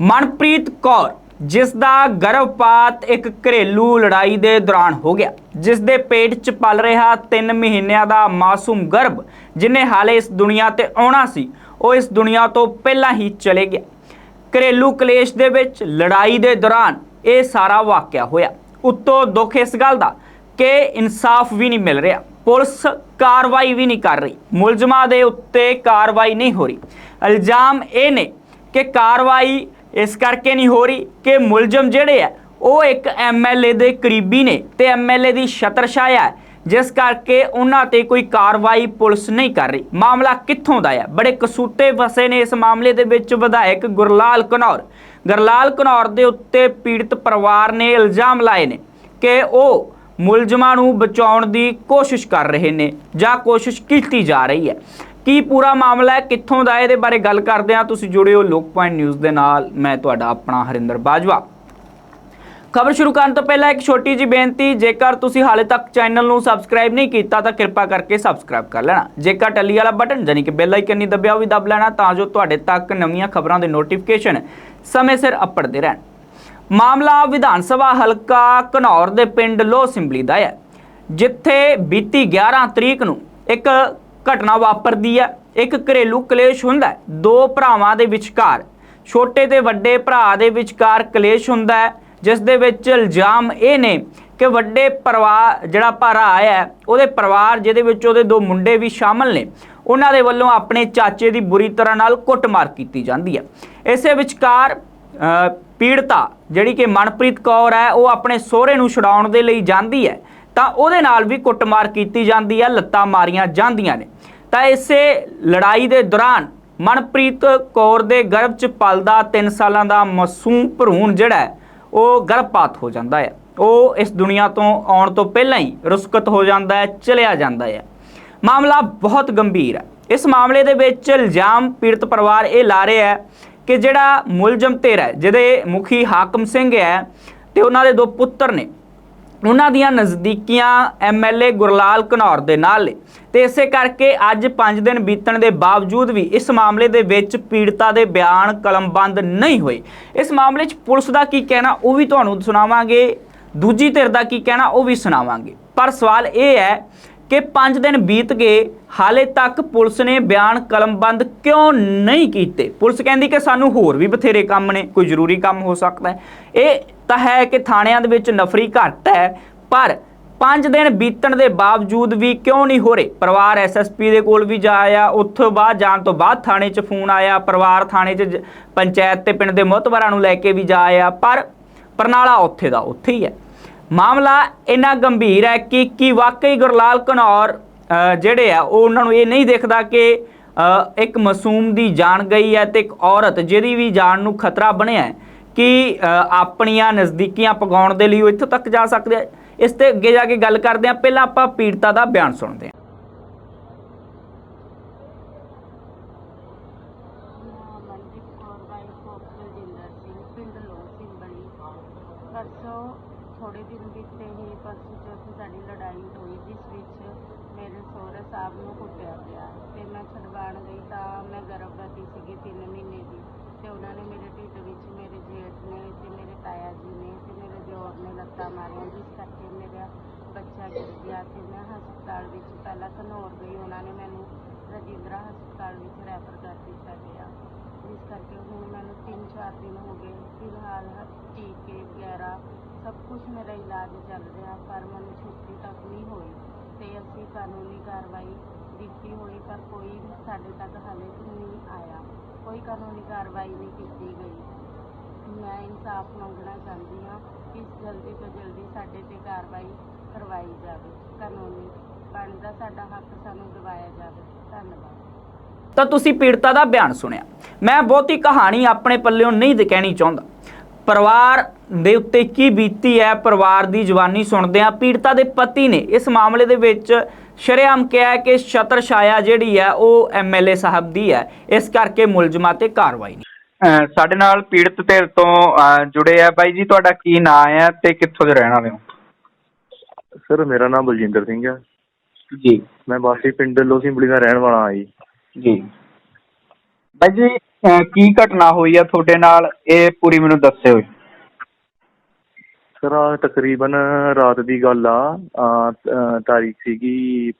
ਮਨਪ੍ਰੀਤ ਕੌਰ ਜਿਸ ਦਾ ਗਰਭਪਾਤ ਇੱਕ ਘਰੇਲੂ ਲੜਾਈ ਦੇ ਦੌਰਾਨ ਹੋ ਗਿਆ ਜਿਸ ਦੇ ਪੇਟ 'ਚ ਪਲ ਰਿਹਾ 3 ਮਹੀਨਿਆਂ ਦਾ ਮਾਸੂਮ ਗਰਭ, ਜਿਨੇ ਹਾਲੇ ਇਸ ਦੁਨੀਆ ਤੇ ਆਉਣਾ ਸੀ, ਉਹ ਇਸ ਦੁਨੀਆ ਤੋਂ ਪਹਿਲਾਂ ਹੀ ਚਲੇ ਗਿਆ। ਘਰੇਲੂ ਕਲੇਸ਼ ਦੇ ਵਿੱਚ ਲੜਾਈ ਦੇ ਦੌਰਾਨ ਇਹ ਸਾਰਾ ਵਾਕਿਆ ਹੋਇਆ। ਉੱਤੋਂ ਦੁੱਖ ਇਸ ਗੱਲ ਦਾ ਕਿ ਇਨਸਾਫ ਵੀ ਨਹੀਂ ਮਿਲ ਰਿਹਾ, ਪੁਲਿਸ ਕਾਰਵਾਈ ਵੀ ਨਹੀਂ ਕਰ ਰਹੀ, ਮੁਲਜ਼ਮਾਂ ਦੇ ਉੱਤੇ ਕਾਰਵਾਈ ਨਹੀਂ ਹੋ ਰਹੀ। ਇਲਜ਼ਾਮ ਇਹ ਨੇ ਕਿ ਕਾਰਵਾਈ ਇਸ ਕਰਕੇ ਨਹੀਂ ਹੋ ਰਹੀ ਕਿ ਮੁਲਜ਼ਮ ਜਿਹੜੇ ਆ, ਉਹ ਇੱਕ ਐਮਐਲਏ ਦੇ ਕਰੀਬੀ ਨੇ ਤੇ ਐਮਐਲਏ ਦੀ ਛਤਰਛਾਇਆ ਹੈ, ਜਿਸ ਕਰਕੇ ਉਹਨਾਂ ਤੇ ਕੋਈ ਕਾਰਵਾਈ ਪੁਲਿਸ ਨਹੀਂ ਕਰ ਰਹੀ। ਮਾਮਲਾ ਕਿੱਥੋਂ ਦਾ ਹੈ ਬੜੇ ਕਸੂਤੇ ਵਸੇ ਨੇ ਇਸ ਮਾਮਲੇ ਦੇ ਵਿੱਚ ਵਿਧਾਇਕ ਗੁਰਲਾਲ ਘਨੌਰ ਗੁਰਲਾਲ ਘਨੌਰ ਦੇ ਉੱਤੇ ਪੀੜਤ ਪਰਿਵਾਰ ਨੇ ਇਲਜ਼ਾਮ ਲਾਏ ਨੇ ਕਿ ਉਹ ਮੁਲਜ਼ਮਾਂ ਨੂੰ ਬਚਾਉਣ ਦੀ ਕੋਸ਼ਿਸ਼ ਕਰ ਰਹੇ ਨੇ ਜਾਂ ਕੋਸ਼ਿਸ਼ ਕੀਤੀ ਜਾ ਰਹੀ ਹੈ। ਕੀ ਪੂਰਾ ਮਾਮਲਾ ਹੈ? ਕਿੱਥੋਂ ਦਾ ਇਹਦੇ ਬਾਰੇ ਗੱਲ ਕਰਦੇ ਹਾਂ। ਤੁਸੀਂ ਜੁੜੇ ਹੋ ਲੋਕ ਪੁਆਇੰਟ ਨਿਊਜ਼ ਦੇ ਨਾਲ। ਮੈਂ ਤੁਹਾਡਾ ਆਪਣਾ ਹਰਿੰਦਰ ਬਾਜਵਾ। ਖਬਰ ਸ਼ੁਰੂ ਕਰਨ ਤੋਂ ਪਹਿਲਾਂ ਇੱਕ ਛੋਟੀ ਜੀ ਬੇਨਤੀ, ਜੇਕਰ ਤੁਸੀਂ ਹਾਲੇ ਤੱਕ ਚੈਨਲ ਨੂੰ ਸਬਸਕ੍ਰਾਈਬ ਨਹੀਂ ਕੀਤਾ, ਤਾਂ ਕਿਰਪਾ ਕਰਕੇ ਸਬਸਕ੍ਰਾਈਬ ਕਰ ਲੈਣਾ। ਜੇਕਰ ਟੱਲੀ ਵਾਲਾ ਬਟਨ ਜਾਨੀ ਕਿ ਬੈਲ ਆਈਕਨ ਨਹੀਂ ਦਬਿਆ, ਉਹ ਵੀ ਦਬ ਲੈਣਾ, ਤਾਂ ਜੋ ਤੁਹਾਡੇ ਤੱਕ ਨਵੀਆਂ ਖਬਰਾਂ ਦੇ ਨੋਟੀਫਿਕੇਸ਼ਨ ਸਮੇਂ ਸਿਰ ਅੱਪੜਦੇ ਰਹਿਣ। ਮਾਮਲਾ ਵਿਧਾਨ ਸਭਾ ਹਲਕਾ ਘਨੌਰ ਦੇ ਪਿੰਡ ਲੋਹ ਸਿੰਬਲੀ ਦਾ ਹੈ, ਜਿੱਥੇ ਬੀਤੀ 11 ਤਰੀਕ ਨੂੰ ਇੱਕ ਘਟਨਾ ਵਾਪਰਦੀ ਹੈ। ਇੱਕ ਘਰੇਲੂ ਕਲੇਸ਼ ਹੁੰਦਾ ਹੈ। ਦੋ ਭਰਾਵਾਂ ਦੇ ਵਿਚਕਾਰ, ਛੋਟੇ ਤੇ ਵੱਡੇ ਭਰਾ ਦੇ ਵਿਚਕਾਰ ਕਲੇਸ਼ ਹੁੰਦਾ ਹੈ, ਜਿਸ ਦੇ ਵਿੱਚ ਇਲਜ਼ਾਮ ਇਹ ਨੇ ਕਿ ਵੱਡੇ ਪਰਿਵਾਰ ਜਿਹੜਾ ਭਰਾ ਹੈ, ਉਹਦੇ ਪਰਿਵਾਰ ਜਿਹਦੇ ਵਿੱਚ ਉਹਦੇ ਦੋ ਮੁੰਡੇ ਵੀ ਸ਼ਾਮਲ ਨੇ, ਉਹਨਾਂ ਦੇ ਵੱਲੋਂ ਆਪਣੇ ਚਾਚੇ ਦੀ ਬੁਰੀ ਤਰ੍ਹਾਂ ਨਾਲ ਕੁੱਟਮਾਰ ਕੀਤੀ ਜਾਂਦੀ ਹੈ। ਇਸੇ ਵਿਚਕਾਰ ਪੀੜਤਾ, ਜਿਹੜੀ ਕਿ ਮਨਪ੍ਰੀਤ ਕੌਰ ਹੈ, ਉਹ ਆਪਣੇ ਸਹੁਰੇ ਨੂੰ ਛੁਡਾਉਣ ਦੇ ਲਈ ਜਾਂਦੀ ਹੈ। ਤਾਂ ਉਹਦੇ ਨਾਲ ਵੀ ਕੁੱਟਮਾਰ ਕੀਤੀ ਜਾਂਦੀ ਹੈ ਲੱਤਾਂ ਮਾਰੀਆਂ ਜਾਂਦੀਆਂ ਨੇ। ਤਾਂ ਇਸੇ ਲੜਾਈ ਦੇ ਦੌਰਾਨ ਮਨਪ੍ਰੀਤ ਕੌਰ ਦੇ ਗਰਭ 'ਚ ਪਲਦਾ 3 ਸਾਲਾਂ ਦਾ ਮਾਸੂਮ ਭਰੂਣ ਜਿਹੜਾ ਉਹ ਗਰਭਪਾਤ ਹੋ ਜਾਂਦਾ ਹੈ। ਉਹ ਇਸ ਦੁਨੀਆ ਤੋਂ ਆਉਣ ਤੋਂ ਪਹਿਲਾਂ ਹੀ ਰੁਸਕਤ ਹੋ ਜਾਂਦਾ ਹੈ, ਚਲਿਆ ਜਾਂਦਾ ਹੈ। ਮਾਮਲਾ ਬਹੁਤ ਗੰਭੀਰ ਹੈ। ਇਸ ਮਾਮਲੇ ਦੇ ਵਿੱਚ ਇਲਜ਼ਾਮ ਪੀੜਤ ਪਰਿਵਾਰ ਇਹ ਲਾ ਰਿਹਾ ਹੈ ਕਿ ਜਿਹੜਾ ਮੁਲਜ਼ਮ ਧਿਰ ਹੈ, ਜਿਹਦੇ ਮੁਖੀ ਹਾਕਮ ਸਿੰਘ ਹੈ, ਤੇ ਉਹਨਾਂ ਦੇ ਦੋ ਪੁੱਤਰ ਨੇ। ਉਹਨਾਂ ਦੀਆਂ ਨਜ਼ਦੀਕੀਆਂ ਐਮਐਲਏ ਗੁਰਲਾਲ ਘਨੌਰ ਦੇ ਨਾਲ ਨੇ। ਤੇ ਇਸੇ ਕਰਕੇ ਅੱਜ 5 ਦਿਨ ਬੀਤਣ ਦੇ ਬਾਵਜੂਦ ਵੀ ਇਸ ਮਾਮਲੇ ਦੇ ਵਿੱਚ ਪੀੜਤਾ ਦੇ ਬਿਆਨ ਕਲਮਬੰਦ ਨਹੀਂ ਹੋਏ। ਇਸ ਮਾਮਲੇ 'ਚ ਪੁਲਿਸ ਦਾ ਕੀ ਕਹਿਣਾ, ਉਹ ਵੀ ਤੁਹਾਨੂੰ ਸੁਣਾਵਾਂਗੇ। ਦੂਜੀ ਧਿਰ ਦਾ ਕੀ ਕਹਿਣਾ, ਉਹ ਵੀ ਸੁਣਾਵਾਂਗੇ। ਪਰ ਸਵਾਲ ਇਹ ਹੈ ਕਿ 5 ਦਿਨ ਬੀਤ ਗਏ, ਹਾਲੇ ਤੱਕ ਪੁਲਿਸ ਨੇ ਬਿਆਨ ਕਲਮਬੰਦ ਕਿਉਂ ਨਹੀਂ ਕੀਤੇ? ਪੁਲਿਸ ਕਹਿੰਦੀ ਕਿ ਸਾਨੂੰ ਹੋਰ ਵੀ ਬਥੇਰੇ ਕੰਮ ਨੇ, ਕੋਈ ਜ਼ਰੂਰੀ ਕੰਮ ਹੋ ਸਕਦਾ ਹੈ। ਇਹ ਤਾਂ ਹੈ ਕਿ ਥਾਣਿਆਂ ਦੇ ਵਿੱਚ ਨਫਰੀ ਘੱਟ ਹੈ, ਪਰ 5 ਦਿਨ ਬੀਤਣ ਦੇ ਬਾਵਜੂਦ ਵੀ ਕਿਉਂ ਨਹੀਂ ਹੋ ਰਹੇ? ਪਰਿਵਾਰ ਐਸਐਸਪੀ ਦੇ ਕੋਲ ਵੀ ਜਾ ਆਇਆ, ਉੱਥੋਂ ਬਾਅਦ ਜਾਣ ਤੋਂ ਬਾਅਦ ਥਾਣੇ 'ਚ ਫੋਨ ਆਇਆ, ਪਰਿਵਾਰ ਥਾਣੇ 'ਚ ਪੰਚਾਇਤ ਤੇ ਪਿੰਡ ਦੇ ਮੁਹਤਬਰਾਂ ਨੂੰ ਲੈ ਕੇ ਵੀ ਜਾ ਆਇਆ, ਪਰ ਪਰਨਾਲਾ ਉੱਥੇ ਦਾ ਉੱਥੇ ਹੀ ਹੈ। ਮਾਮਲਾ ਇੰਨਾ ਗੰਭੀਰ ਹੈ ਕਿ ਕੀ ਵਾਕਈ ਗੁਰਲਾਲ ਘਨੌਰ ਜਿਹੜੇ ਆ, ਉਹ ਉਹਨਾਂ ਨੂੰ ਇਹ ਨਹੀਂ ਦੇਖਦਾ ਕਿ ਇੱਕ ਮਾਸੂਮ ਦੀ ਜਾਨ ਗਈ ਹੈ ਤੇ ਇੱਕ ਔਰਤ ਜਿਹਦੀ ਵੀ ਜਾਨ ਨੂੰ ਖਤਰਾ ਬਣਿਆ ਹੈ ਕਿ ਆਪਣੀਆਂ ਨਜ਼ਦੀਕੀਆਂ ਪਗਾਉਣ ਦੇ ਲਈ ਉਹ ਇੱਥੋਂ ਤੱਕ ਜਾ ਸਕਦੇ ਆ। ਇਸ ਤੇ ਅੱਗੇ ਜਾ ਕੇ ਗੱਲ ਕਰਦੇ ਹਾਂ ਪਹਿਲਾਂ ਆਪਾਂ ਪੀੜਤਾ ਦਾ ਬਿਆਨ ਸੁਣਦੇ ਹਾਂ ਪਰਸੋਂ ਥੋੜ੍ਹੇ ਦਿਨ ਬੀਤੇ ਹੀ ਪਰਸੋਂ ਚੌਥੀ ਸਾਡੀ ਲੜਾਈ ਹੋਈ, ਜਿਸ ਵਿੱਚ ਮੇਰੇ ਸਹੁਰੇ ਸਾਹਿਬ ਨੂੰ ਕੁੱਟਿਆ ਗਿਆ ਅਤੇ ਮੈਂ ਛਡਵਾਣ ਗਈ ਤਾਂ ਮੈਂ ਗਰਭਵਤੀ ਸੀਗੀ ਤਿੰਨ ਮਹੀਨੇ ਦੀ ਅਤੇ ਉਹਨਾਂ ਨੇ ਮੇਰੇ ਢਿੱਡ ਵਿੱਚ ਮੇਰੇ ਜੇਠ ਨੇ ਅਤੇ ਮੇਰੇ ਤਾਇਆ ਜੀ ਨੇ ਅਤੇ ਮੇਰੇ ਦਿਓਰ ਨੇ ਲੱਤਾਂ ਮਾਰੀਆਂ, ਜਿਸ ਕਰਕੇ ਮੇਰਾ ਬੱਚਾ ਗਿਰ ਗਿਆ ਅਤੇ ਮੈਂ ਹਸਪਤਾਲ ਵਿੱਚ ਪਹਿਲਾਂ ਘਨੌਰ ਗਈ, ਉਹਨਾਂ ਨੇ ਮੈਨੂੰ ਰਜਿੰਦਰਾ ਹਸਪਤਾਲ ਵਿੱਚ ਰੈਫਰ ਕਰ ਦਿੱਤਾ ਗਿਆ। ਜਿਸ ਕਰਕੇ ਹੁਣ ਮੈਨੂੰ 3-4 ਦਿਨ ਹੋ ਗਏ, ਫਿਲਹਾਲ ਟੀਕੇ ਵਗੈਰਾ ਸਭ ਕੁਝ ਮੇਰਾ ਇਲਾਜ ਚੱਲ ਰਿਹਾ, ਪਰ ਮੈਨੂੰ ਛੁੱਟੀ ਤੱਕ ਨਹੀਂ ਹੋਈ ਤੇ ਅਸੀਂ ਕਾਨੂੰਨੀ ਕਾਰਵਾਈ ਦਿੱਤੀ ਹੋਈ, ਪਰ ਕੋਈ ਸਾਡੇ ਤੱਕ ਹਾਲੇ ਨਹੀਂ ਆਇਆ। ਕੋਈ ਕਾਨੂੰਨੀ ਕਾਰਵਾਈ ਨਹੀਂ ਕੀਤੀ ਗਈ। ਮੈਂ ਇਨਸਾਫ ਮੰਗਣਾ ਚਾਹੁੰਦੀ ਹਾਂ ਕਿ ਜਲਦੀ ਤੋਂ ਜਲਦੀ ਸਾਡੇ ਤੇ ਕਾਰਵਾਈ ਕਰਵਾਈ ਜਾਵੇ। ਕਾਨੂੰਨੀ ਬਣਦਾ ਸਾਡਾ ਹੱਕ ਸਾਨੂੰ ਦਿਵਾਇਆ ਜਾਵੇ। ਧੰਨਵਾਦ। ਤਾਂ ਤੁਸੀਂ ਪੀੜਤਾ ਦਾ ਬਿਆਨ ਸੁਣਿਆ। ਮੈਂ ਬਹੁਤੀ ਕਹਾਣੀ ਆਪਣੇ ਪੱਲਿਓਂ ਨਹੀਂ ਕਹਿਣੀ ਚਾਹੁੰਦਾ। ਪਰਿਵਾਰ ਦੇ ਉੱਤੇ ਕੀ ਬੀਤੀ ਹੈ? ਪਰਿਵਾਰ ਦੀ ਜਵਾਨੀ ਸੁਣਦੇ ਆ ਪੀੜਤਾ ਦੇ ਪਤੀ ਨੇ ਇਸ ਮਾਮਲੇ ਦੇ ਵਿੱਚ ਸ਼ਰੇਆਮ ਕਿਹਾ ਹੈ ਕਿ ਛਤਰ ਛਾਇਆ ਜਿਹੜੀ ਹੈ ਉਹ ਐਮਐਲਏ ਸਾਹਿਬ ਦੀ ਹੈ। ਇਸ ਕਰਕੇ ਮੁਲਜ਼ਮਾਂ ਤੇ ਕਾਰਵਾਈ ਨਹੀਂ। ਸਾਡੇ ਨਾਲ ਪੀੜਤ ਧਿਰ ਤੋਂ ਜੁੜੇ ਆ। ਬਾਈ ਜੀ ਤੁਹਾਡਾ ਕੀ ਨਾਮ ਹੈ ਤੇ ਕਿੱਥੋਂ ਦੇ ਰਹਿਣ ਵਾਲੇ ਹੋ? ਸਰ ਮੇਰਾ ਨਾਮ ਬਲਜਿੰਦਰ ਸਿੰਘ ਹੈ ਜੀ। ਮੈਂ ਵਾਸੀ ਪਿੰਡ ਲੋਸੀਂਬੜੀ ਦਾ ਰਹਿਣ ਵਾਲਾ ਹਾਂ ਜੀ। ਜੀ। ਬਾਈ ਜੀ ਅਹ ਕੀ ਘਟਨਾ ਹੋਈ ਆ ਤੁਹਾਡੇ ਨਾਲ? ਇਹ ਪੂਰੀ ਮੈਨੂੰ ਦੱਸਿਓ ਸਰ ਆਹ ਤਕਰੀਬਨ ਰਾਤ ਦੀ ਗੱਲ ਆ। ਅਹ, ਤਾਰੀਖ ਸੀਗੀ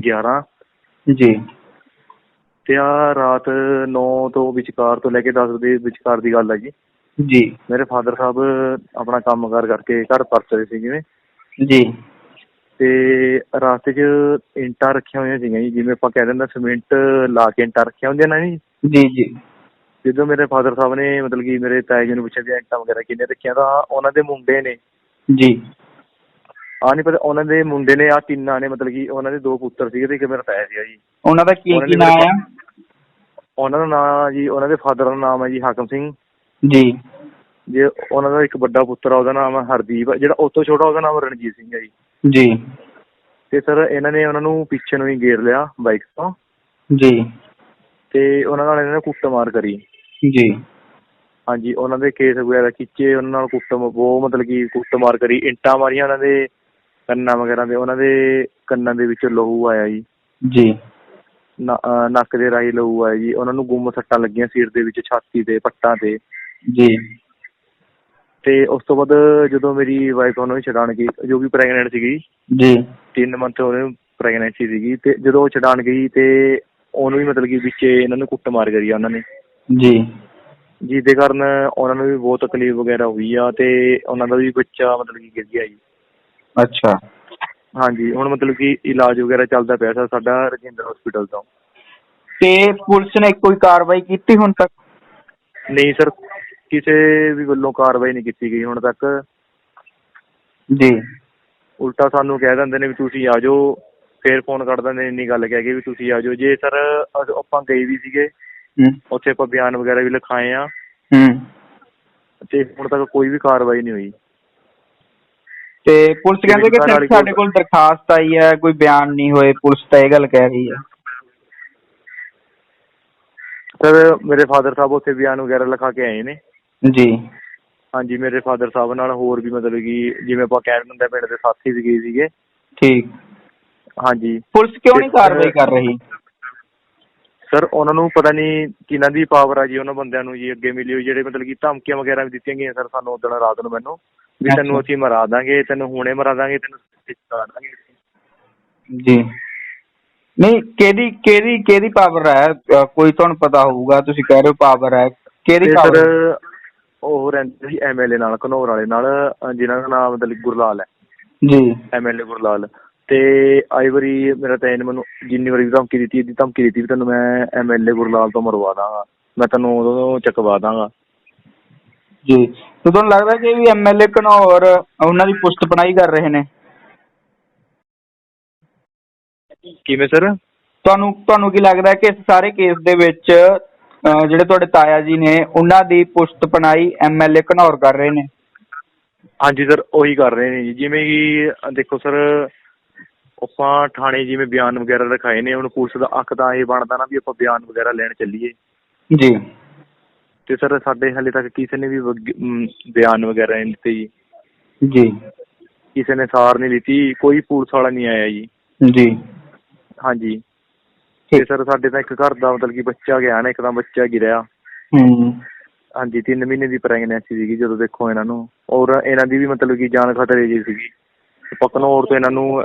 11 ਜੀ। ਤੇ ਆ ਰਾਤ 9 ਤੋਂ ਵਿਚਕਾਰ ਤੋਂ ਲੈ ਕੇ 10 ਦੇ ਵਿਚਕਾਰ ਦੀ ਗੱਲ ਆ ਜੀ। ਜੀ। ਮੇਰੇ ਫਾਦਰ ਸਾਹਿਬ ਆਪਣਾ ਕੰਮਕਾਰ ਕਰਕੇ ਘਰ ਪਰਤ ਰਹੇ ਸੀ ਜਿਵੇਂ। ਜੀ। ਤੇ ਰਾਸਤੇ 'ਚ ਇੰਟਾਂ ਰੱਖੀਆਂ ਹੋਈਆਂ ਸੀਗੀਆਂ ਜੀ ਜਿਵੇਂ ਆਪਾਂ ਕਹਿ ਦਿੰਦੇ ਸੀਮੈਂਟ ਲਾ ਕੇ ਇੰਟਾਂ ਰੱਖੀਆਂ ਹੁੰਦੀਆਂ ਨਾ ਜੀ। ਜੀ ਜੀ। ਜਦੋਂ ਮੇਰੇ ਫਾਦਰ ਸਾਹਿਬ ਨੇ ਮਤਲਬ ਕਿ ਮੇਰੇ ਤਾਏ ਜੀ ਨੂੰ ਪੁੱਛਿਆ ਵੀ ਇੰਟਾਂ ਵਗੈਰਾ ਕਿੰਨੇ ਰੱਖੀਆਂ ਤਾਂ ਉਹਨਾਂ ਦੇ ਮੁੰਡੇ ਨੇ। ਜੀ। ਆ ਨਹੀਂ ਪਤਾ ਉਹਨਾਂ ਦੇ ਮੁੰਡੇ ਨੇ ਆ ਤਿੰਨਾਂ ਨੇ ਮਤਲਬ ਕਿ ਉਹਨਾਂ ਦੇ ਦੋ ਪੁੱਤਰ ਸੀਗੇ ਤੇ ਇੱਕ ਮੇਰਾ ਤਾਇਆ ਸੀਗਾ ਜੀ। ਉਹਨਾਂ ਦਾ ਕੀ ਉਹਨਾਂ ਕੀ ਨਾਮ ਆ? ਉਹਨਾਂ ਦਾ ਨਾਮ ਜੀ ਉਹਨਾਂ ਦੇ ਫਾਦਰ ਦਾ ਨਾਮ ਹੈ ਜੀ ਹਾਕਮ ਸਿੰਘ। ਜੀ। ਜੇ ਉਹਨਾਂ ਦਾ ਇੱਕ ਵੱਡਾ ਪੁੱਤਰ ਆ ਉਹਦਾ ਨਾਮ ਹੈ ਹਰਦੀਪ ਜਿਹੜਾ ਉਸ ਤੋਂ ਛੋਟਾ ਉਹਦਾ ਨਾਮ ਰਣਜੀਤ ਸਿੰਘ ਹੈ ਜੀ। ਜੀ। ਤੇ ਸਰ ਇਹਨਾਂ ਨੇ ਉਹਨਾਂ ਨੂੰ ਪਿੱਛੇ ਨੂੰ ਹੀ ਗੇਰ ਲਿਆ ਬਾਈਕ ਤੋਂ। ਜੀ। ਤੇ ਉਹਨਾਂ ਨਾਲ ਇਹਨਾਂ ਨੇ ਕੁੱਟਮਾਰ ਕਰੀ। ਜੀ। ਹਾਂਜੀ ਉਹਨਾਂ ਦੇ ਕੇਸ ਵਗੈਰਾ ਖਿੱਚੇ ਉਹਨਾਂ ਨਾਲ ਕੁੱਟ ਉਹ ਮਤਲਬ ਕਿ ਕੁੱਟਮਾਰ ਕਰੀ ਇੰਟਾਂ ਮਾਰੀਆਂ ਉਹਨਾਂ ਦੇ ਕੰਨਾਂ ਵਗੈਰਾ ਦੇ ਉਹਨਾਂ ਦੇ ਕੰਨਾਂ ਦੇ ਵਿੱਚ ਲਹੂ ਆਇਆ ਜੀ। ਜੀ। ਨਾ- ਅਹ ਨੱਕ ਦੇ ਰਾਹੀਂ ਲਹੂ ਆਇਆ ਜੀ। ਉਹਨਾਂ ਨੂੰ ਗੁੰਮ ਸੱਟਾਂ ਲੱਗੀਆਂ ਸਿਰ ਦੇ ਵਿੱਚ ਛਾਤੀ ਤੇ ਪੱਟਾਂ ਤੇ। ਜੀ। ਤੇ ਉਸ ਤੋਂ ਬਾਅਦ ਜਦੋਂ ਮੇਰੀ ਵਾਈਫ ਉਹਨਾਂ ਨੂੰ ਛਡਾਣ ਗਈ ਜੋ ਵੀ ਪ੍ਰੈਗਨੈਂਟ ਸੀਗੀ ਜੀ। 3 ਮੰਥ ਉਹਨੂੰ ਪ੍ਰੈਗਨੈਂਸੀ ਸੀਗੀ ਤੇ ਜਦੋਂ ਉਹ ਛਡਾਣ ਗਈ ਤੇ ਉਹਨੂੰ ਵੀ ਮਤਲਬ ਕਿ ਵਿੱਚ ਇਹਨਾਂ ਨੂੰ ਕੁੱਟਮਾਰ ਕਰੀ ਆ ਉਹਨਾਂ ਨੇ। ਜੀ। ਜਿਹਦੇ ਕਾਰਨ ਉਹਨਾਂ ਨੂੰ ਵੀ ਬਹੁਤ ਤਕਲੀਫ ਵਗੈਰਾ ਹੋਈ ਆ ਤੇ ਉਹਨਾਂ ਦਾ ਵੀ ਬੱਚਾ ਮਤਲਬ ਕਿ ਗਿਰ ਗਿਆ ਜੀ। ਅੱਛਾ। ਹਾਂਜੀ ਹੁਣ ਮਤਲਬ ਕਿ ਇਲਾਜ ਵਗੈਰਾ ਚੱਲਦਾ ਪਿਆ ਸਰ ਸਾਡਾ ਰਜਿੰਦਰ ਹਸਪੀਟਲ ਤੋਂ। ਤੇ ਪੁਲਿਸ ਨੇ ਕੋਈ ਕਾਰਵਾਈ ਕੀਤੀ ਹੁਣ ਤੱਕ? ਨਹੀਂ ਸਰ ਕਿਸੇ ਵੀ ਵੱਲੋਂ ਕਾਰਵਾਈ ਨਹੀਂ ਕੀਤੀ ਗਈ ਹੁਣ ਤੱਕ। ਜੀ। ਉਲਟਾ ਸਾਨੂੰ ਕਹਿ ਦਿੰਦੇ ਨੇ ਵੀ ਤੁਸੀਂ ਆ ਜਾਓ। ਫੇਰ ਫੋਨ ਕਰ ਦਿੰਦੇ ਨੇ ਇੰਨੀ ਗੱਲ ਕਹਿ ਕੇ ਵੀ ਤੁਸੀਂ ਆ ਜਾਓ। ਜੇ ਸਰ ਆਪਾਂ ਗਏ ਵੀ ਸੀਗੇ ਉੱਥੇ ਆਪਾਂ ਬਿਆਨ ਵਗੈਰਾ ਵੀ ਲਿਖਾਏ ਆ। ਹੂੰ। ਤੇ ਹੁਣ ਤੱਕ ਕੋਈ ਵੀ ਕਾਰਵਾਈ ਨਹੀਂ ਹੋਈ। ਤੇ ਪੁਲਿਸ ਕਹਿੰਦੇ ਕਿ ਸਿਰਫ ਸਾਡੇ ਕੋਲ ਦਰਖਾਸਤ ਆਈ ਹੈ ਕੋਈ ਬਿਆਨ ਨਹੀਂ ਹੋਏ ਪੁਲਿਸ ਤਾਂ ਇਹ ਗੱਲ ਕਹਿ ਰਹੀ ਹੈ। ਸਰ ਮੇਰੇ ਫਾਦਰ ਸਾਹਿਬ ਉੱਥੇ ਬਿਆਨ ਵਗੈਰਾ ਲਿਖਾ ਕੇ ਆਏ ਨੇ। ਜੀ। ਹਾਂਜੀ ਮੇਰੇ ਫਾਦਰ ਸਾਹਿਬ ਨਾਲ ਹੋਰ ਵੀ ਮਤਲਬ ਕਿ ਜਿਵੇਂ ਆਪਾਂ ਕਹਿ ਦਿੰਦੇ ਪਿੰਡ ਦੇ ਸਾਥੀ ਵੀ ਗਏ ਸੀਗੇ। ਠੀਕ। ਹਾਂਜੀ। ਪੁਲਿਸ ਕਿਉਂ ਨਹੀਂ ਕਾਰਵਾਈ ਕਰ ਰਹੀ? ਸਰ ਉਹਨਾਂ ਨੂੰ ਪਤਾ ਨਹੀਂ ਕਿਹਨਾਂ ਦੀ ਪਾਵਰ ਆ ਜੀ ਉਹਨਾਂ ਬੰਦਿਆਂ ਨੂੰ ਜੀ ਅੱਗੇ ਮਿਲੀ ਹੋਈ ਜਿਹੜੇ ਮਤਲਬ ਕਿ ਧਮਕੀਆਂ ਵਗੈਰਾ ਵੀ ਦਿੱਤੀਆਂ ਗਈਆਂ ਸਰ ਸਾਨੂੰ ਉਦੋਂ ਰਾਤ ਨੂੰ ਮੈਨੂੰ ਵੀ ਤੈਨੂੰ। ਅਸੀਂ ਮਰਾ ਦਾਂਗੇ ਤੈਨੂੰ ਹੁਣੇ ਮਰਾ ਦਾਂਗੇ ਤੈਨੂੰ ਦਾਂਗੇ। ਜੀ। ਨਹੀਂ ਕਿਹਦੀ ਕਿਹਦੀ ਕਿਹਦੀ ਪਾਵਰ ਹੈ? ਕੋਈ ਤੁਹਾਨੂੰ ਪਤਾ ਹੋਊਗਾ ਤੁਸੀਂ ਕਹਿ ਰਹੇ ਹੋ ਪਾਵਰ ਹੈ। ਕਿਹਦੀ ਪਾਵਰ? ਸਰ ਉਹ ਰਹਿੰਦੇ ਸੀ ਐਮਐਲਏ ਨਾਲ ਘਨੌਰ ਵਾਲੇ ਨਾਲ ਜਿਨ੍ਹਾਂ ਦਾ ਨਾਮ ਮਤਲਬ ਗੁਰਲਾਲ ਹੈ। ਜੀ। ਐਮਐਲਏ ਗੁਰਲਾਲ। ਤੇ ਆਈ ਵਾਰੀ ਮੇਰਾ ਨੇ ਮੈਨੂੰ ਜਿੰਨੀ ਵਾਰੀ ਵੀ ਧਮਕੀ ਦਿੱਤੀ ਇਹਦੀ ਧਮਕੀ ਦਿੱਤੀ ਵੀ ਤੈਨੂੰ ਮੈਂ ਐਮਐਲਏ ਗੁਰਲਾਲ ਤੋਂ ਮਰਵਾ ਦਾਂਗਾ ਮੈਂ ਤੈਨੂੰ ਉਦੋਂ ਚੱਕਵਾ ਦਾਂਗਾ। ਜੀ ਤੇ ਤੁਹਾਨੂੰ ਲੱਗਦਾ ਕਿ ਵੀ ਐਮਐਲਏ ਘਨੌਰ ਉਹਨਾਂ ਦੀ ਪੁਸ਼ਤ ਬਣਾਈ ਕਰ ਰਹੇ ਨੇ? ਕਿਵੇਂ ਸਰ? ਤੁਹਾਨੂੰ ਤੁਹਾਨੂੰ ਕੀ ਲੱਗਦਾ ਕਿ ਇਸ ਸਾਰੇ ਕੇਸ ਦੇ ਵਿੱਚ ਅ, ਜਿਹੜੇ ਤੁਹਾਡੇ ਤਾਇਆ ਜੀ ਨੇ ਉਹਨਾਂ ਦੀ ਪੁਸ਼ਤ ਪਣਾਈ ਐਮਐਲਏ ਘਨੌਰ ਕਰ ਰਹੇ ਨੇ? ਹਾਂਜੀ ਸਰ ਉਹੀ ਕਰ ਰਹੇ ਨੇ ਜੀ। ਜਿਵੇਂ ਕਿ ਦੇਖੋ ਸਰ ਆਪਾਂ ਥਾਣੇ ਜਿਵੇਂ ਬਿਆਨ ਵਗੈਰਾ ਲਿਖਾਏ ਨੇ ਹੁਣ ਪੁਲਿਸ ਦਾ ਹੱਕ ਤਾਂ ਇਹ ਬਣਦਾ ਨਾ ਵੀ ਆਪਾਂ ਬਿਆਨ ਵਗੈਰਾ ਲੈਣ ਚੱਲੀਏ। ਜੀ। ਤੇ ਸਰ ਸਾਡੇ ਹਾਲੇ ਤੱਕ ਕਿਸੇ ਨੇ ਵੀ ਵਗ- ਅਮ, ਬਿਆਨ ਵਗੈਰਾ ਨਹੀਂ ਦਿੱਤੇ ਜੀ। ਜੀ। ਕਿਸੇ ਨੇ ਸਾਰ ਨਹੀਂ ਲਿੱਤੀ ਕੋਈ ਪੁਲਿਸ ਵਾਲਾ ਨਹੀਂ ਆਇਆ ਜੀ। ਜੀ। ਹਾਂਜੀ। ਤੇ ਸਰ ਸਾਡੇ ਤਾਂ ਇੱਕ ਘਰ ਦਾ ਮਤਲਬ ਕਿ ਬੱਚਾ ਗਿਆ ਨਾ ਇੱਕ ਤਾਂ ਬੱਚਾ ਗਿਰਿਆ। ਹੂੰ। ਹਾਂਜੀ 3 ਮਹੀਨੇ ਦੀ ਪ੍ਰੈਗਨੈਂਸੀ ਸੀਗੀ ਜਦੋਂ ਦੇਖੋ ਇਹਨਾਂ ਨੂੰ। ਔਰ ਇਹਨਾਂ ਦੀ ਵੀ ਮਤਲਬ ਕਿ ਜਾਨ ਖਤਰੇ ਜੀ ਸੀਗੀ। ਪਕਨੌਰ ਤੋਂ ਇਹਨਾਂ ਨੂੰ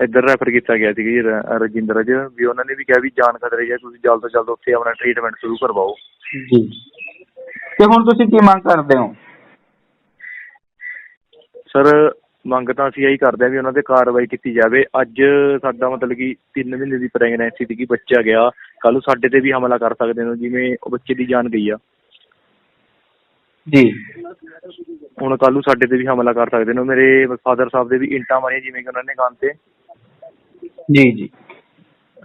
ਇੱਧਰ ਰੈਫਰ ਕੀਤਾ ਗਿਆ ਸੀਗਾ ਜੀ ਰ- ਰਜਿੰਦਰ ਚ ਵੀ ਉਹਨਾਂ ਨੇ ਵੀ ਕਿਹਾ ਵੀ ਜਾਨ ਖਤਰੇ ਹੈ ਤੁਸੀਂ ਜਲਦ ਤੋਂ ਜਲਦ ਉੱਥੇ ਆਪਣਾ ਟ੍ਰੀਟਮੈਂਟ ਸ਼ੁਰੂ ਕਰਵਾਓ। ਜੀ। ਤੇ ਹੁਣ ਤੁਸੀਂ ਕੀ ਮੰਗ ਕਰਦੇ ਹੋ? ਸਰ ਮੰਗ ਤਾਂ ਅਸੀਂ ਇਹੀ ਕਰਦੇ ਹਾਂ ਵੀ ਉਹਨਾਂ ਤੇ ਕਾਰਵਾਈ ਕੀਤੀ ਜਾਵੇ। ਅੱਜ ਸਾਡਾ ਮਤਲਬ ਕਿ 3 ਮਹੀਨੇ ਦੀ ਪ੍ਰੈਗਨੈਂਸੀ ਸੀਗੀ ਬੱਚਾ ਗਿਆ। ਕੱਲ ਨੂੰ ਸਾਡੇ ਤੇ ਵੀ ਹਮਲਾ ਕਰ ਸਕਦੇ ਨੇ ਜਿਵੇਂ ਉਹ ਬੱਚੇ ਦੀ ਜਾਨ ਗਈ ਆ। ਜੀ। ਹੁਣ ਕੱਲ ਨੂੰ ਸਾਡੇ ਤੇ ਵੀ ਹਮਲਾ ਕਰ ਸਕਦੇ ਨੇ। ਮੇਰੇ ਫਾਦਰ ਸਾਹਿਬ ਦੇ ਵੀ ਇੰਟਾਂ ਮਾਰੀਆਂ ਜਿਵੇਂ ਕਿ ਉਹਨਾਂ ਨੇ ਕੰਨ ਤੇ। ਜੀ ਜੀ।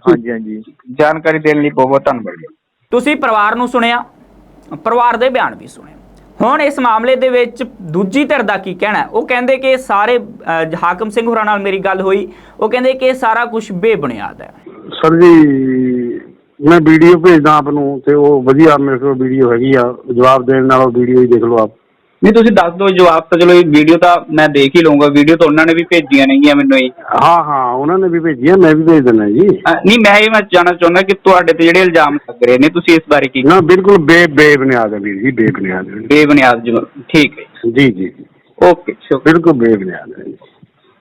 ਹਾਂਜੀ ਹਾਂਜੀ। ਜਾਣਕਾਰੀ ਦੇਣ ਲਈ ਬਹੁਤ ਬਹੁਤ ਧੰਨਵਾਦ। ਜੀ ਤੁਸੀਂ ਪਰਿਵਾਰ ਨੂੰ ਸੁਣਿਆ ਪਰਿਵਾਰ ਦੇ ਬਿਆਨ ਵੀ ਸੁਣੇ। ਹੁਣ ਇਸ ਮਾਮਲੇ ਦੇ ਵਿੱਚ ਦੂਜੀ ਧਿਰ ਦਾ ਕੀ ਕਹਿਣਾ ਹੈ? ਉਹ ਕਹਿੰਦੇ ਕਿ ਸਾਰੇ ਅਹ, ਹਾਕਮ ਸਿੰਘ ਹੋਰਾਂ ਨਾਲ ਮੇਰੀ ਗੱਲ ਹੋਈ। ਉਹ ਕਹਿੰਦੇ ਕਿ ਇਹ ਸਾਰਾ ਕੁਝ ਬੇਬੁਨਿਆਦ ਹੈ। ਸਰ ਜੀ ਮੈਂ ਵੀਡੀਓ ਭੇਜਦਾ ਆਪ ਨੂੰ ਤੇ ਉਹ ਵਧੀਆ ਮੇਰੇ ਕੋਲ ਵੀਡੀਓ ਹੈਗੀ ਆ। ਜਵਾਬ ਦੇਣ ਨਾਲੋਂ ਵੀਡੀਓ ਹੀ ਦੇਖ ਲਓ ਆਪ। ਨਹੀਂ ਤੁਸੀਂ ਦੱਸ ਦਿਓ ਜਵਾਬ ਤਾਂ ਚਲੋ ਇਹ ਵੀਡੀਓ ਤਾਂ ਮੈਂ ਦੇਖ ਹੀ ਲਵਾਂਗਾ ਵੀਡੀਓ ਤਾਂ ਉਹਨਾਂ ਨੇ ਵੀ ਭੇਜੀਆਂ ਨੇਗੀਆਂ ਮੈਨੂੰ ਹੀ ਹਾਂ ਹਾਂ ਉਹਨਾਂ ਨੇ ਵੀ ਭੇਜਿਆ ਮੈਂ ਵੀ ਭੇਜ ਦਿੰਦਾ ਜੀ। ਅ, ਨਹੀਂ ਮੈਂ ਇਹ ਮੈਂ ਜਾਣਨਾ ਚਾਹੁੰਦਾ ਕਿ ਤੁਹਾਡੇ ਤੇ ਜਿਹੜੇ ਇਲਜ਼ਾਮ ਲੱਗ ਰਹੇ ਨੇ ਤੁਸੀਂ ਇਸ ਬਾਰੇ ਕੀ ਨਾ ਬਿਲਕੁਲ ਬੇ ਬੇਬੁਨਿਆਦ ਹੈ ਵੀਰ ਜੀ ਬੇਬੁਨਿਆਦ ਹੈ। ਬੇਬੁਨਿਆਦ ਜਵਾਬ ਠੀਕ ਹੈ ਜੀ। ਜੀ ਜੀ ਓਕੇ ਸ਼ੁਕਰ ਬਿਲਕੁਲ ਬੇਬੁਨਿਆਦ ਹੈ ਜੀ।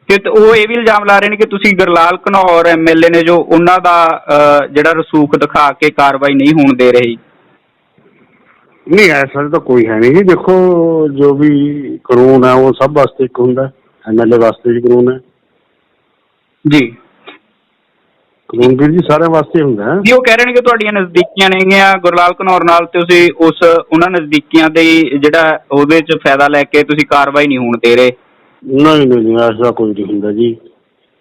ਤੇ ਉਹ ਇਹ ਵੀ ਇਲਜ਼ਾਮ ਲਾ ਰਹੇ ਨੇ ਕਿ ਤੁਸੀਂ ਗਰਲਾਲ ਘਨੌਰ ਐਮਐਲਏ ਨੇ ਜੋ ਉਹਨਾਂ ਦਾ ਜਿਹੜਾ ਰਸੂਖ ਦਿਖਾ ਕੇ ਕਾਰਵਾਈ ਨਹੀਂ ਹੋਣ ਦੇ ਰਹੀ। ਨਹੀਂ ਐਸਾ ਤਾਂ ਕੋਈ ਹੈ ਨਹੀਂ। ਦੇਖੋ ਜੋ ਵੀ ਕਾਨੂੰਨ ਹੈ ਉਹ ਸਭ ਵਾਸਤੇ ਇੱਕ ਹੁੰਦਾ ਐਮਐਲਏ ਵਾਸਤੇ ਵੀ ਕਾਨੂੰਨ ਹੈ। ਜੀ। ਕਾਨੂੰਨ ਵੀਰ ਜੀ ਸਾਰਿਆਂ ਵਾਸਤੇ ਹੁੰਦਾ ਹੈ। ਜੀ ਉਹ ਕਹਿ ਰਹੇ ਨੇ ਕਿ ਤੁਹਾਡੀਆਂ ਨਜ਼ਦੀਕੀਆਂ ਨੇਗੀਆਂ ਗੁਰਲਾਲ ਘਨੌਰ ਨਾਲ ਤੇ ਤੁਸੀਂ ਉਸ ਉਹਨਾਂ ਨਜ਼ਦੀਕੀਆਂ ਦੇ ਜਿਹੜਾ ਉਹਦੇ ਚ ਫਾਇਦਾ ਲੈ ਕੇ ਤੁਸੀਂ ਕਾਰਵਾਈ ਨਹੀਂ ਹੋਣ ਦੇ ਰਹੇ। ਨਹੀਂ ਨਹੀਂ ਨਹੀਂ, ਐਸਾ ਕੋਈ ਨਹੀਂ ਹੁੰਦਾ ਜੀ।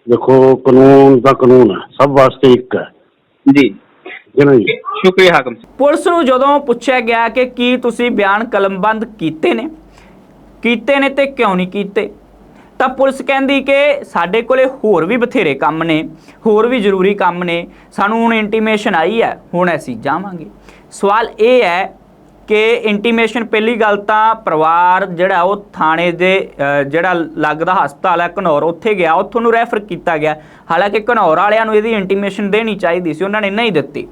ਦੇਖੋ ਕਾਨੂੰਨ ਤਾਂ ਕਾਨੂੰਨ ਹੈ ਸਭ ਵਾਸਤੇ ਇੱਕ ਹੈ। ਜੀ। ਨਹੀਂ ਸ਼ੁਕਰੀਆ ਹਾਕਮ ਸਾਹਿਬ ਪੁਲਿਸ ਨੂੰ ਜਦੋਂ ਪੁੱਛਿਆ ਗਿਆ ਕਿ ਕੀ ਤੁਸੀਂ ਬਿਆਨ ਕਲਮਬੰਦ ਕੀਤੇ ਨੇ ਕੀਤੇ ਨੇ ਤੇ ਕਿਉਂ ਨਹੀਂ ਕੀਤੇ ਤਾਂ ਪੁਲਿਸ ਕਹਿੰਦੀ ਕਿ ਸਾਡੇ ਕੋਲੇ ਹੋਰ ਵੀ ਬਥੇਰੇ ਕੰਮ ਨੇ ਹੋਰ ਵੀ ਜ਼ਰੂਰੀ ਕੰਮ ਨੇ ਸਾਨੂੰ ਹੁਣ ਇੰਟੀਮੇਸ਼ਨ ਆਈ ਹੈ ਹੁਣ ਅਸੀਂ ਜਾਵਾਂਗੇ। ਸਵਾਲ ਇਹ ਹੈ ਕਿ ਇੰਟੀਮੇਸ਼ਨ ਪਹਿਲੀ ਗੱਲ ਤਾਂ ਪਰਿਵਾਰ ਜਿਹੜਾ ਉਹ ਥਾਣੇ ਦੇ ਜਿਹੜਾ ਲੱਗਦਾ ਹਸਪਤਾਲ ਹੈ ਘਨੌਰ ਉੱਥੇ ਗਿਆ। ਉੱਥੋਂ ਨੂੰ ਰੈਫਰ ਕੀਤਾ ਗਿਆ। ਹਾਲਾਂਕਿ ਘਨੌਰ ਵਾਲਿਆਂ ਨੂੰ ਇਹਦੀ ਇੰਟੀਮੇਸ਼ਨ ਦੇਣੀ ਚਾਹੀਦੀ ਸੀ ਉਹਨਾਂ ਨੇ ਨਹੀਂ ਦਿੱਤੀ।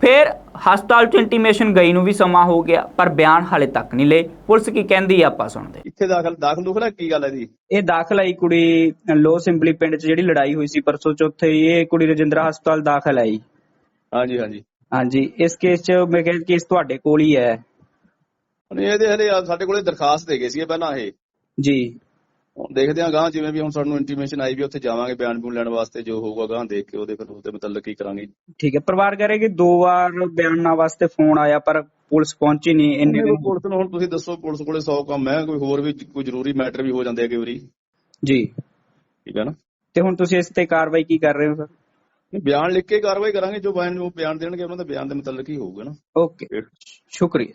ਫਿਰ ਹਸਪਤਾਲ 'ਚ ਇੰਟੀਮੇਸ਼ਨ ਗਈ ਨੂੰ ਵੀ ਸਮਾਂ ਹੋ ਗਿਆ ਪਰ ਬਿਆਨ ਹਾਲੇ ਤੱਕ ਨਹੀਂ ਲਏ। ਪੁਲਿਸ ਕੀ ਕਹਿੰਦੀ ਹੈ ਆਪਾਂ ਸੁਣਦੇ ਇੱਥੇ ਦਾਖਲ ਦਾਖਲ ਦੁਖਲਾ ਕੀ ਗੱਲ ਹੈ ਦੀ ਇਹ ਦਾਖਲ ਆਈ ਕੁੜੀ ਲੋ ਸਿੰਪਲੀ ਪਿੰਡ 'ਚ ਜਿਹੜੀ ਲੜਾਈ ਹੋਈ ਸੀ ਪਰਸੋਂ ਚੌਥੇ ਇਹ ਕੁੜੀ ਰਜਿੰਦਰਾ ਹਸਪਤਾਲ ਦਾਖਲ ਆਈ। ਹਾਂਜੀ ਹਾਂਜੀ। ਹਾਂਜੀ ਇਸ ਕੇਸ 'ਚ ਮੇਰੇ ਖਿਆਲ ਕੇਸ ਤੁਹਾਡੇ ਕੋਲ ਹੀ ਹੈ। ਨਹੀਂ ਇਹਦੇ ਹਲੇ ਸਾਡੇ ਕੋਲੇ ਦਰਖਾਸਤ ਦੇ ਗਏ ਸੀ ਪਹਿਲਾਂ ਇਹ। ਜੀ। ਹੁਣ ਦੇਖਦੇ ਹਾਂ ਗਾਂ ਜਿਵੇਂ ਵੀ ਹੁਣ ਸਾਨੂੰ ਇੰਟੀਮੇਸ਼ਨ ਆਈ ਵੀ ਉੱਥੇ ਜਾਵਾਂਗੇ ਬਿਆਨ ਬੂਨ ਲੈਣ ਵਾਸਤੇ ਜੋ ਹੋਊਗਾ ਗਾਂ ਦੇਖ ਕੇ ਉਹਦੇ ਫਿਰ ਉਹਦੇ ਮੁਤਲਕ ਕੀ ਕਰਾਂਗੇ। ਠੀਕ ਹੈ ਪਰਿਵਾਰ ਕਹਿ ਰਿਹਾ ਕਿ ਦੋ ਵਾਰ ਬਿਆਨਾਂ ਵਾਸਤੇ ਫੋਨ ਆਇਆ ਪਰ ਪੁਲਿਸ ਪਹੁੰਚੀ ਨਹੀਂ ਇੰਨੇ ਦਿਨ ਪੁਲਿਸ ਨੂੰ ਹੁਣ ਤੁਸੀਂ ਦੱਸੋ ਪੁਲਿਸ ਕੋਲੇ 100 ਕੰਮ ਹੈ ਕੋਈ ਹੋਰ ਵੀ ਕੋਈ ਜ਼ਰੂਰੀ ਮੈਟਰ ਵੀ ਹੋ ਜਾਂਦੇ ਆ ਕਈ ਵਾਰੀ। ਜੀ। ਠੀਕ ਹੈ ਨਾ? ਤੇ ਹੁਣ ਤੁਸੀਂ ਇਸ ਤੇ ਕਾਰਵਾਈ ਕੀ ਕਰ ਰਹੇ ਹੋ ਸਰ? ਬਿਆਨ ਲਿਖ ਕੇ ਕਾਰਵਾਈ ਕਰਾਂਗੇ ਜੋ ਬਿਆਨ ਉਹ ਬਿਆਨ ਦੇਣਗੇ ਉਹਨਾਂ ਦਾ ਬਿਆਨ ਦੇ ਮੁਤਲਕ ਹੀ ਹੋਊਗਾ ਨਾ। ਓਕੇ। ਸ਼ੁਕਰੀਆ।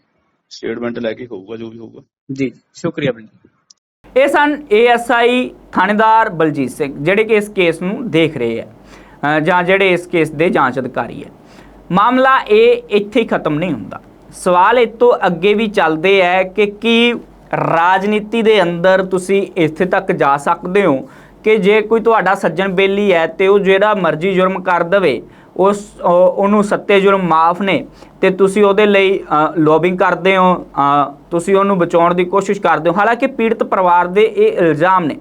ਸਟੇਟਮੈਂਟ ਲੈ ਕੇ ਹੋਊਗਾ ਜੋ ਵੀ ਹੋਊਗਾ। ਜੀ ਸ਼ੁਕਰੀਆ ਬਈ ਇਹ ਸਨ ਏਐਸਆਈ ਥਾਣੇਦਾਰ ਬਲਜੀਤ ਸਿੰਘ ਜਿਹੜੇ ਕਿ ਇਸ ਕੇਸ ਨੂੰ ਦੇਖ ਰਹੇ ਆ ਅ, ਜਾਂ ਜਿਹੜੇ ਇਸ ਕੇਸ ਦੇ ਜਾਂਚ ਅਧਿਕਾਰੀ ਹੈ ਮਾਮਲਾ ਇਹ ਇੱਥੇ ਹੀ ਖਤਮ ਨਹੀਂ ਹੁੰਦਾ। ਸਵਾਲ ਇਹ ਤੋਂ ਅੱਗੇ ਵੀ ਚੱਲਦੇ ਹੈ ਕਿ ਕੀ ਰਾਜਨੀਤੀ ਦੇ ਅੰਦਰ ਤੁਸੀਂ ਇੱਥੇ ਤੱਕ ਜਾ ਸਕਦੇ ਹੋ? ਕਿ ਜੇ ਕੋਈ ਤੁਹਾਡਾ ਸੱਜਣ ਬੇਲੀ ਹੈ ਤੇ ਉਹ ਜਿਹੜਾ ਮਰਜ਼ੀ ਜੁਰਮ ਕਰ ਦਵੇ, ਉਸ ਉਹਨੂੰ ਸੱਤੇ ਜੁਰਮ ਮਾਫ ਨੇ ਤੇ ਤੁਸੀਂ ਉਹਦੇ ਲਈ ਲੋਬਿੰਗ ਕਰਦੇ ਹੋ ਤੁਸੀਂ ਉਹਨੂੰ ਬਚਾਉਣ ਦੀ ਕੋਸ਼ਿਸ਼ ਕਰਦੇ ਹੋ। ਹਾਲਾਂਕਿ ਪੀੜਤ ਪਰਿਵਾਰ ਦੇ ਇਹ ਇਲਜ਼ਾਮ ਨੇ।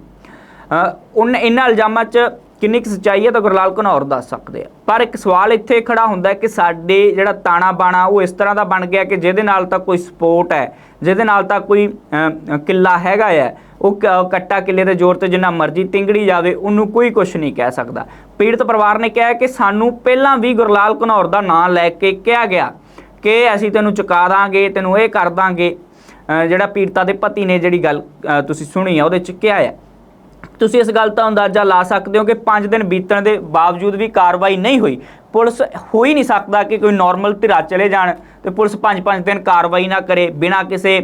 ਉਹਨਾਂ ਇਹਨਾਂ ਇਲਜ਼ਾਮਾਂ 'ਚ ਕਿੰਨੀ ਕੁ ਸੱਚਾਈ ਹੈ ਤਾਂ ਗੁਰਲਾਲ ਘਨੌਰ ਦੱਸ ਸਕਦੇ ਆ। ਪਰ ਇੱਕ ਸਵਾਲ ਇੱਥੇ ਖੜਾ ਹੁੰਦਾ ਕਿ ਸਾਡੇ ਜਿਹੜਾ ਤਾਣਾ ਬਾਣਾ ਉਹ ਇਸ ਤਰ੍ਹਾਂ ਦਾ ਬਣ ਗਿਆ ਕਿ ਜਿਹਦੇ ਨਾਲ ਤਾਂ ਕੋਈ ਸਪੋਰਟ ਹੈ ਜਿਹਦੇ ਨਾਲ ਤਾਂ ਕੋਈ ਅ, ਕਿੱਲਾ ਹੈਗਾ ਹੈ ਉਹ ਕੱਟਾ ਕਿੱਲੇ ਦੇ ਜ਼ੋਰ ਤੇ ਜਿੰਨਾ ਮਰਜ਼ੀ ਤਿੰਗੜੀ ਜਾਵੇ ਉਹਨੂੰ ਕੋਈ ਕੁਝ ਨਹੀਂ ਕਹਿ ਸਕਦਾ। ਪੀੜਤ ਪਰਿਵਾਰ ਨੇ ਕਿਹਾ ਕਿ ਸਾਨੂੰ ਪਹਿਲਾਂ ਵੀ ਗੁਰਲਾਲ ਘਨੌਰ ਦਾ ਨਾਂ ਲੈ ਕੇ ਕਿਹਾ ਗਿਆ ਕਿ ਅਸੀਂ ਤੈਨੂੰ ਚੁਕਾ ਦਾਂਗੇ ਤੈਨੂੰ ਇਹ ਕਰ ਦਾਂਗੇ। ਅ, ਜਿਹੜਾ ਪੀੜਤਾ ਦੇ ਪਤੀ ਨੇ ਜਿਹੜੀ ਗੱਲ ਅ, ਤੁਸੀਂ ਸੁਣੀ ਆ ਉਹਦੇ ਚ ਕਿਹਾ ਹੈ ਤੁਸੀਂ ਇਸ ਗੱਲ ਦਾ ਅੰਦਾਜ਼ਾ ਲਾ ਸਕਦੇ ਹੋ ਕਿ 5 ਦਿਨ ਬੀਤਣ ਦੇ ਬਾਵਜੂਦ ਵੀ ਕਾਰਵਾਈ ਨਹੀਂ ਹੋਈ। ਪੁਲਿਸ ਹੋ ਹੀ ਨਹੀਂ ਸਕਦਾ ਕਿ ਕੋਈ ਨਾਰਮਲ ਧਿਰਾ ਚਲੇ ਜਾਣ ਤੇ ਪੁਲਿਸ 5-5 ਦਿਨ ਕਾਰਵਾਈ ਨਾ ਕਰੇ, ਬਿਨਾਂ ਕਿਸੇ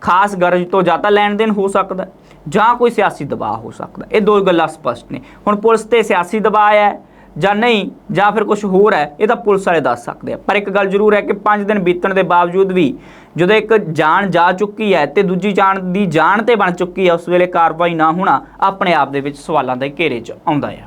ਖਾਸ ਗਰਜ ਤੋਂ ਜਾਂ ਤਾਂ ਲੈਣ ਦੇਣ ਹੋ ਸਕਦਾ, ਜਾਂ ਕੋਈ ਸਿਆਸੀ ਦਬਾਅ ਹੋ ਸਕਦਾ। ਇਹ ਦੋ ਗੱਲਾਂ ਸਪਸ਼ਟ ਨੇ। ਹੁਣ ਪੁਲਿਸ ਤੇ ਸਿਆਸੀ ਦਬਾਅ ਹੈ ਜਾਂ ਨਹੀਂ, ਜਾਂ ਫਿਰ ਕੁਝ ਹੋਰ ਹੈ, ਇਹ ਤਾਂ ਪੁਲਿਸ ਵਾਲੇ ਦੱਸ ਸਕਦੇ ਆ। ਪਰ ਇੱਕ ਗੱਲ ਜ਼ਰੂਰ ਹੈ ਕਿ 5 ਦਿਨ ਬੀਤਣ ਦੇ ਬਾਵਜੂਦ ਵੀ ਜਦੋਂ ਇੱਕ ਜਾਨ ਜਾ ਚੁੱਕੀ ਹੈ ਤੇ ਦੂਜੀ ਜਾਨ ਦੀ ਜਾਨ ਤੇ ਬਣ ਚੁੱਕੀ ਹੈ, ਉਸ ਵੇਲੇ ਕਾਰਵਾਈ ਨਾ ਹੋਣਾ ਆਪਣੇ ਆਪ ਦੇ ਵਿੱਚ ਸਵਾਲਾਂ ਦੇ ਘੇਰੇ 'ਚ ਆਉਂਦਾ ਹੈ